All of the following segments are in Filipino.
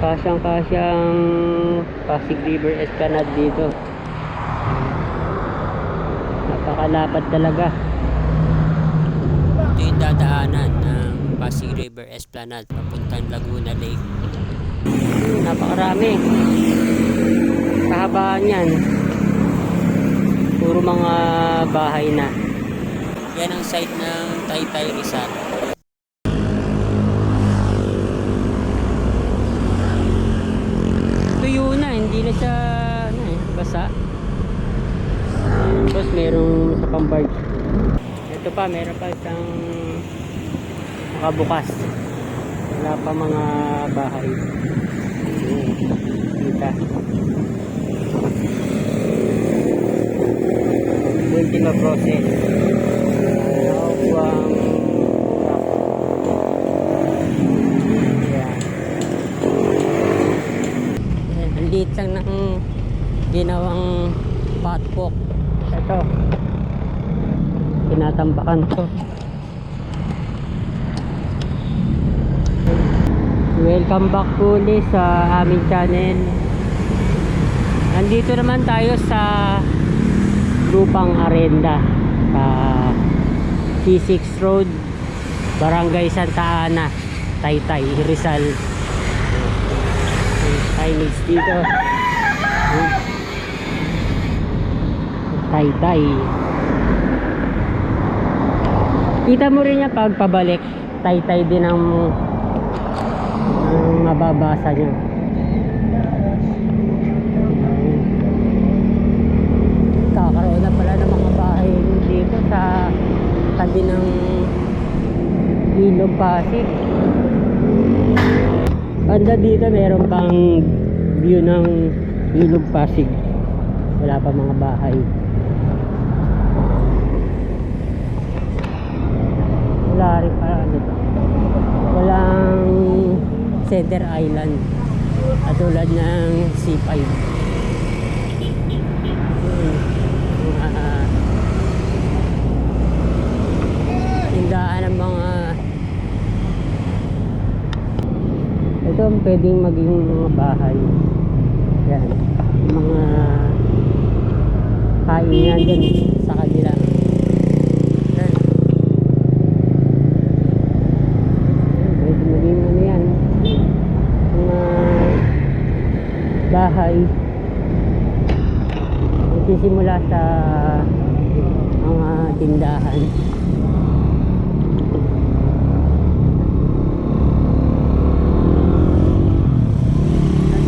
Kasyang kasyang Pasig River Esplanade dito. Napakalapad talaga. Ito yung dadaanan ng Pasig River Esplanade papuntang Laguna Lake. Napakarami. Kahabaan yan. Puro mga bahay na. Yan ang site ng Taytay Rizal. Tuyo hindi na siya ano eh, basa. Tapos merong sa pambarge. Ito pa, meron pa isang nakabukas. Wala pa mga bahay. Kita. Ultima process. Nakukuha ang Ayan. Ayan, ang liit lang ng ginawang patpok. Ito. Tinatambakan to. Welcome back ulit sa aming channel. Nandito naman tayo sa Lupang Arenda sa C6 Road, Barangay Santa Ana, Taytay, Rizal. Signage dito. Taytay. Kita mo rin niya pag pabalik, Taytay din ang ang mababasa niyo. Kakaroon na pala ng mga bahay dito sa tabi ng Ilog Pasig. Banda dito meron pang view ng Ilog Pasig. Wala pa mga bahay. Wala rin pa ano to. Walang Cedar Island. Katulad ng C5. Yun. Mga tindahan ng mga ito ang pwedeng maging mga bahay. Yan. Mga kainan dyan sa kanila. Yan. Pwede maging ano yan. Mga bahay. Nagsisimula sa mga tindahan.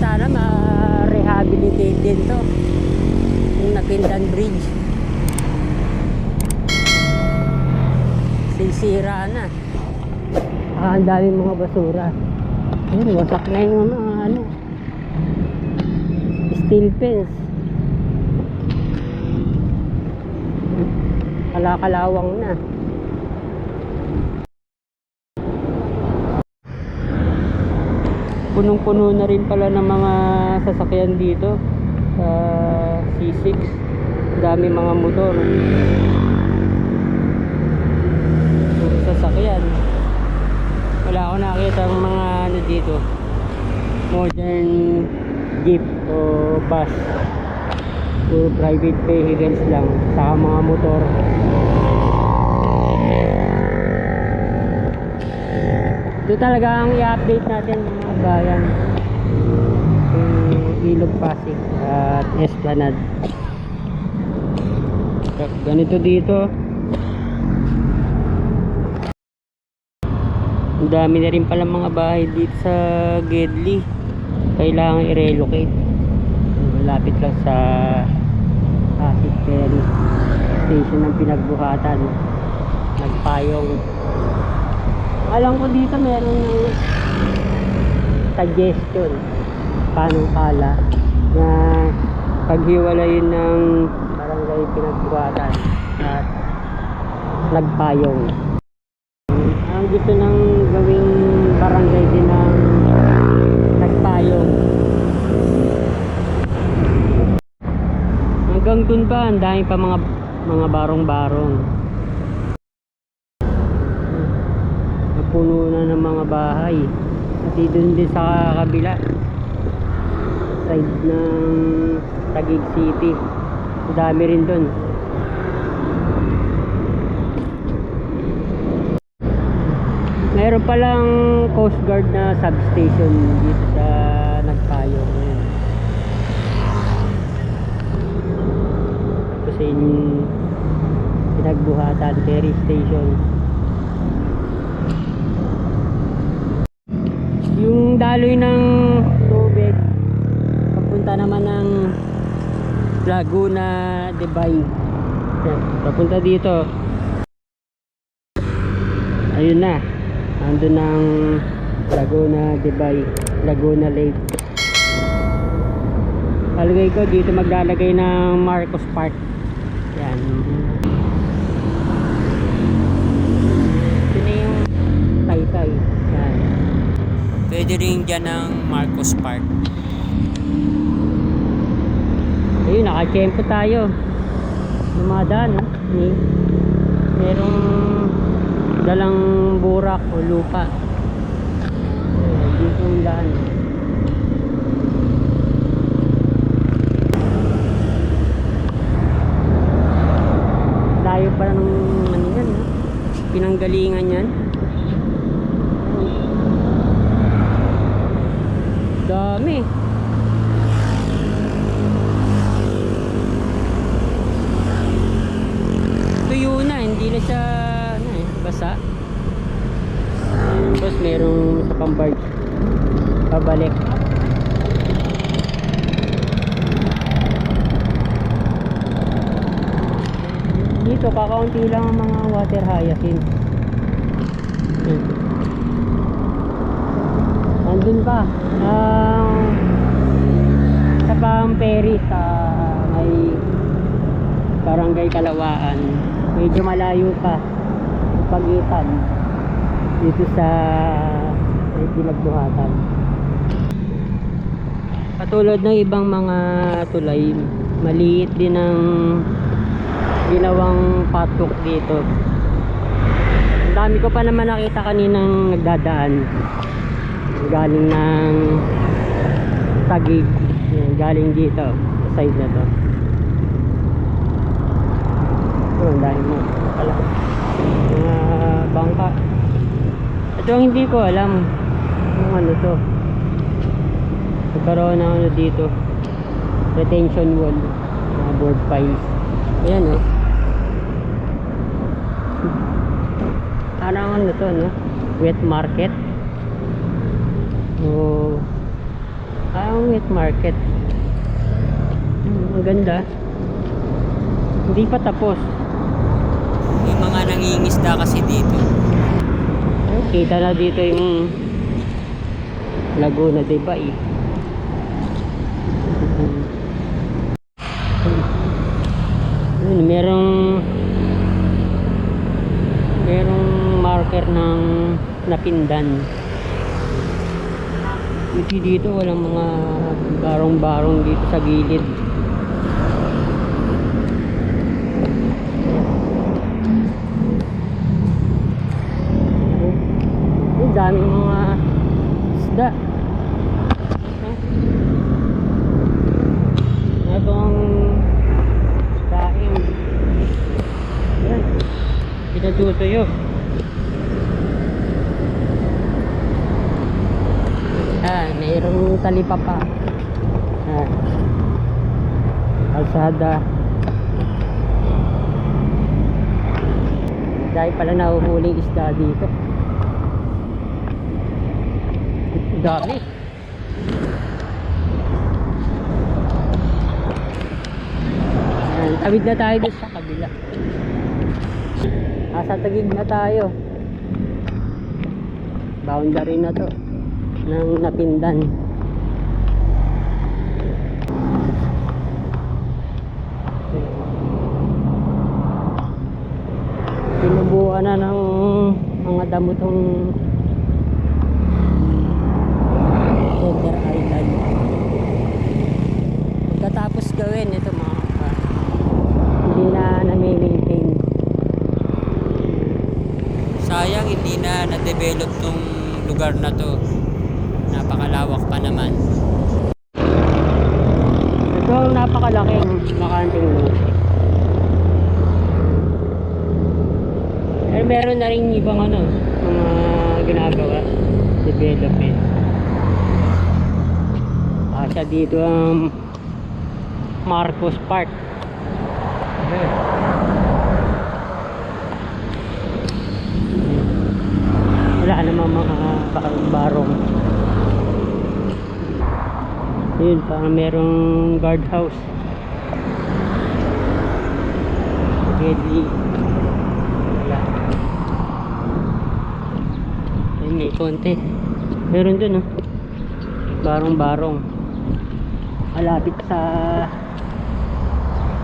Sana ma-rehabilitate din to. Yung Napindan Bridge. Sinsira na. Ah, ang daming mga basura. Ayun, wasak na yung mga ano. Steel fence. Kalakalawang na. Punong-puno na rin pala ng mga sasakyan dito sa C6. Dami mga motor. Puro sasakyan. Wala ako nakita ang mga ano dito. Modern jeep o bus. Puro private vehicles lang. Saka mga motor. Ito talaga ang i-update natin mga bayan. Yung Ilog Pasig at Esplanade. Ganito dito. Ang dami na rin pala mga bahay dito sa Gedli. Kailangan i-relocate. Malapit lang sa Pasig Ferry station ng pinagbuhatan. Nagpayong alam ko dito meron ng suggestion panukala na paghiwalayin ng barangay pinagbuhatan at nagpayong ang gusto ng gawing barangay din ng nagpayong dun pa ang dami pa mga mga barong-barong puno na ng mga bahay pati dun din sa kabila side ng Taguig City. Ang dami rin doon. Meron palang Coast Guard na substation dito sa Tapos yung pinagbuhatan ferry station. Yung daloy ng tubig papunta naman ng Laguna de Bay. Papunta dito. Ayun na. Andun ng Laguna de Bay, Laguna Lake. Palagay ko dito maglalagay ng Marcos Park. Yan. Ito na yung Taytay. Yan. Pwede rin dyan ng Marcos Park. Ayun, nakachempo tayo. Lumadaan, no? May, merong dalang burak o lupa. Ayun, Dito yung daan. Layo pa ng ano yan, no? Pinanggalingan yan. Dami. Tuyo na, hindi na siya ano eh, basa. Tapos merong sa pambag. Pabalik. Dito kakaunti lang ang mga water hyacinth. Yan. Nandun pa. Ang sa ferry sa may barangay Kalawaan. Medyo malayo pa pagitan dito sa may pinagbuhatan. Katulad ng ibang mga tulay, maliit din ang ginawang patok dito. Dami ko pa naman nakita kaninang nagdadaan. Galing ng Tagig. Galing dito. Sa side na to. Oh, ang dami mo. Pala. Mga bangka. Ito ang hindi ko alam. Kung ano to. Nagkaroon na ano dito. Retention wall. Mga board piles. Ayan oh. Parang ano to no? Wet market. Oh. Parang wet market. Hmm, ang ganda. Hindi pa tapos. May mga nangingisda kasi dito. Kita na dito yung Laguna de Bay. Ayun, merong merong marker ng napindan. Buti dito walang mga barong-barong dito sa gilid. Ang daming mga isda. Itong daing. Yan. Pinatutuyo. Ah, mayroong talipapa. Ah. Kalsada. Dahil pala nahuhuling isda dito. Dami. Ayan, tawid na tayo sa kabila. Asa tagig na tayo. Boundary na to ng napindan. Pinubuan na ng mga damo tong Silver Island. Pagkatapos gawin ito mga kapa, hindi na na-maintain. Sayang hindi na na-develop tong lugar na to. Napakalawak pa naman. Itong napakalaking makanting lote. Meron na rin ibang ano, mga ginagawa, development. Kasya dito ang Marcos Park. Wala namang mga barong. Yun, parang merong guardhouse. Deadly. Wala. Ayun, may konti. Meron dun, oh. Barong-barong. Malapit sa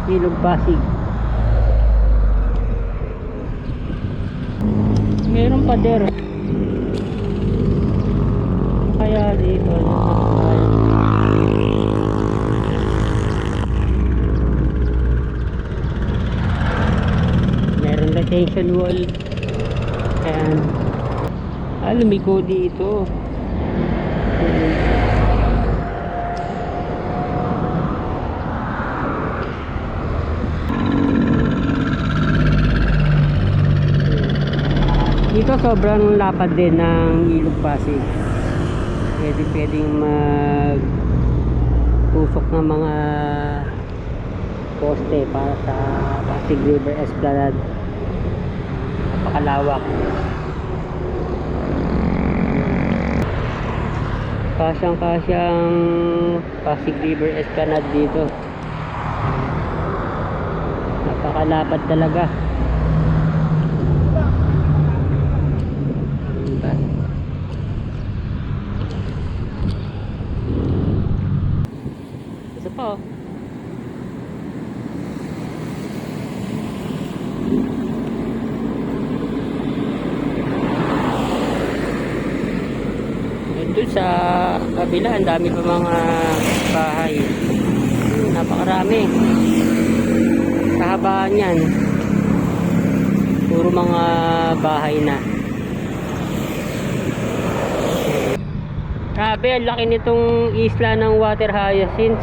Ilog Pasig. Meron pa der. Kaya dito. Meron retention wall. Ayan. Lumiko dito. Dito sobrang lapad din ng Ilog Pasig. Pwede pwedeng mag tusok ng mga poste para sa Pasig River Esplanade. Napakalawak. Kasyang kasyang Pasig River Esplanade dito. Napakalapad talaga. Diba? Isa pa oh. Sa kabila, ang dami pa mga bahay. Napakarami. Kahabaan yan. Puro mga bahay na. Grabe, ang laki nitong isla ng water hyacinths.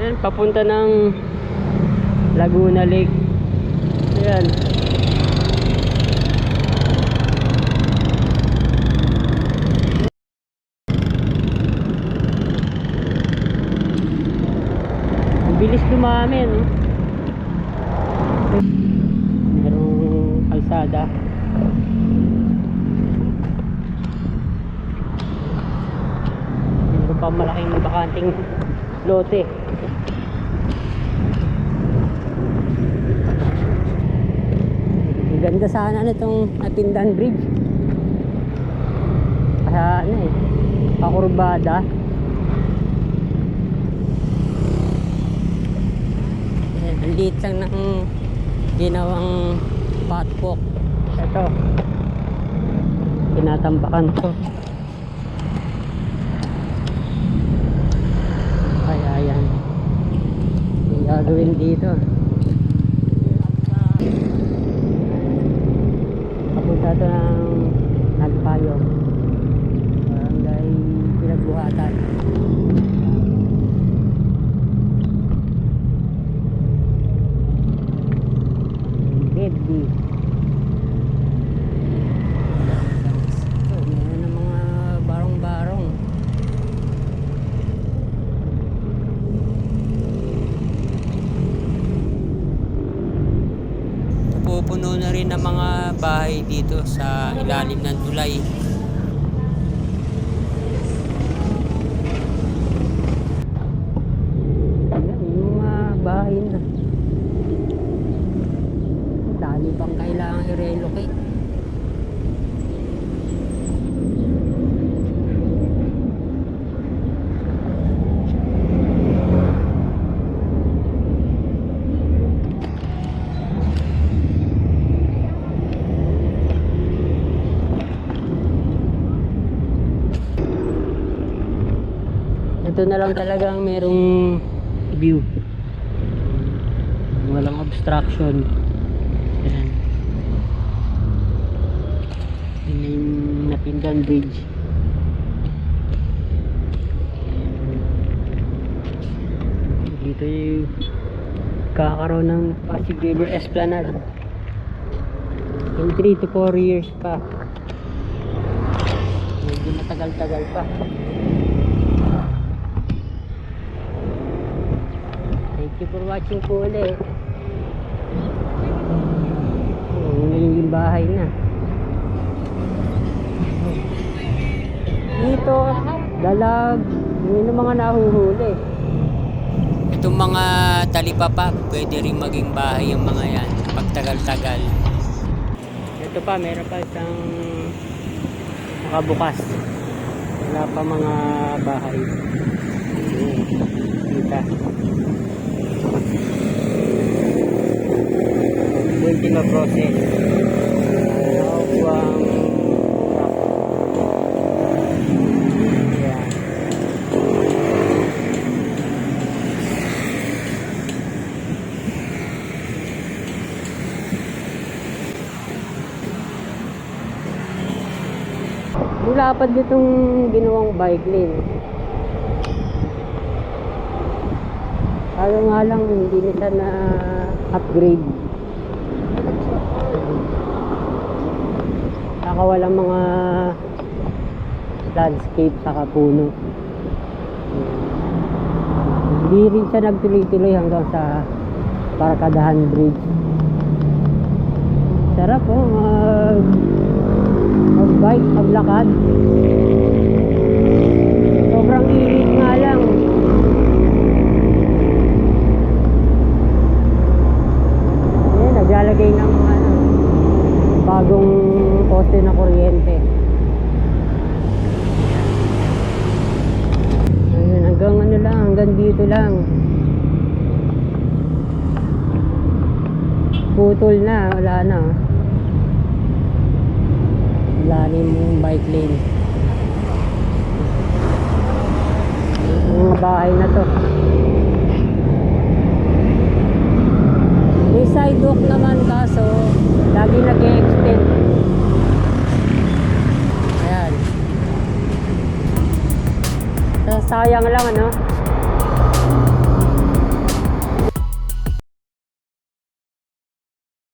Yan, papunta ng Laguna Lake. Ayan. No? Merong kalsada. Meron pa malaking bakanting lote. Ganda sana nitong Atindan Bridge. Kaya ano eh, pakurbada. Eh, Ang liit lang ng ginawang patwalk. Ito. Tinatambakan to. Kaya yan. Yung gagawin dito. Papunta to ng Nagpayo. Barangay Pinagbuhatan. Deadly. Ito, meron ng mga barong-barong. Napupuno na rin ng mga bahay dito sa tulay. Ayan, yung mga bahay na. Dali pang kailangan i-relocate. Ito na lang talagang merong view. Walang obstruction. Ayan. Yun yung Napindan Bridge. Dito ito yung kakaroon ng Pasig River Esplanade in 3 to 4 years pa medyo matagal-tagal pa thank you for watching po ulit. Oh, naging bahay na. Dito dalag. Yun yung mga nahuhuli. Itong mga talipapa pwede rin maging bahay yung mga yan. Pagtagal-tagal. Ito pa meron pa isang nakabukas wala pa mga bahay. Kita ultima process nakukuha ang Yan. Nilapad nitong ginawang bike lane. Kaya nga lang hindi nila na upgrade. Saka walang mga landscape saka puno. Hindi rin siya nagtuloy-tuloy hanggang sa Parkadahan Bridge. Sarap po, mag magbike, maglakad. Sobrang init nga naglalagay ng ano, bagong poste na kuryente. Ayun, hanggang ano lang, hanggang dito lang. Putol na, wala na. Lalim yung bike lane. Yung mga bahay na to. Sidewalk naman kaso lagi nag-extend. Ayan. Sa- Sayang lang ano.